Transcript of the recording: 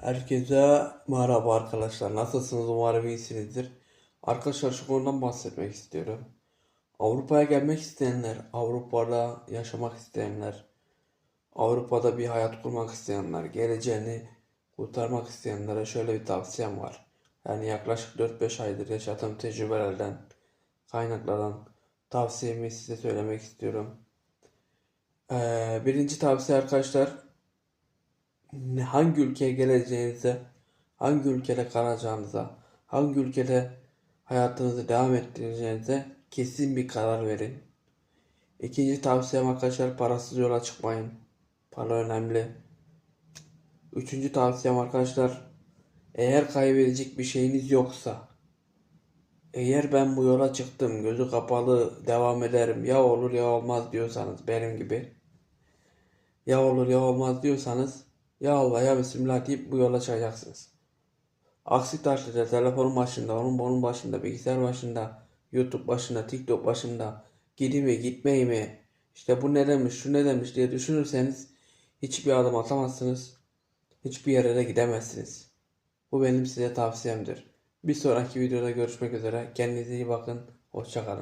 Herkese merhaba arkadaşlar. Nasılsınız? Umarım iyisinizdir. Arkadaşlar şu konudan bahsetmek istiyorum. Avrupa'ya gelmek isteyenler, Avrupa'da yaşamak isteyenler, Avrupa'da bir hayat kurmak isteyenler, geleceğini kurtarmak isteyenlere şöyle bir tavsiyem var. Yani yaklaşık 4-5 aydır yaşadığım tecrübelerden kaynaklanan tavsiyemi size söylemek istiyorum. Ee, birinci tavsiye arkadaşlar hangi ülkeye geleceğinize, hangi ülkede kalacağınıza, hangi ülkede hayatınızı devam ettireceğinize kesin bir karar verin. İkinci tavsiyem arkadaşlar parasız yola çıkmayın. Para önemli. Üçüncü tavsiyem arkadaşlar eğer kaybedecek bir şeyiniz yoksa eğer ben bu yola çıktım gözü kapalı devam ederim ya olur ya olmaz diyorsanız benim gibi ya olur ya olmaz diyorsanız ya Allah ya Bismillah deyip bu yola çıkacaksınız. Aksi takdirde telefonun başında, onun bunun başında, bilgisayar başında, YouTube başında, TikTok başında gideyim mi gitmeyi mi işte bu ne demiş şu ne demiş diye düşünürseniz hiçbir adım atamazsınız. Hiçbir yere de gidemezsiniz. Bu benim size tavsiyemdir. Bir sonraki videoda görüşmek üzere. Kendinize iyi bakın. Hoşça kalın.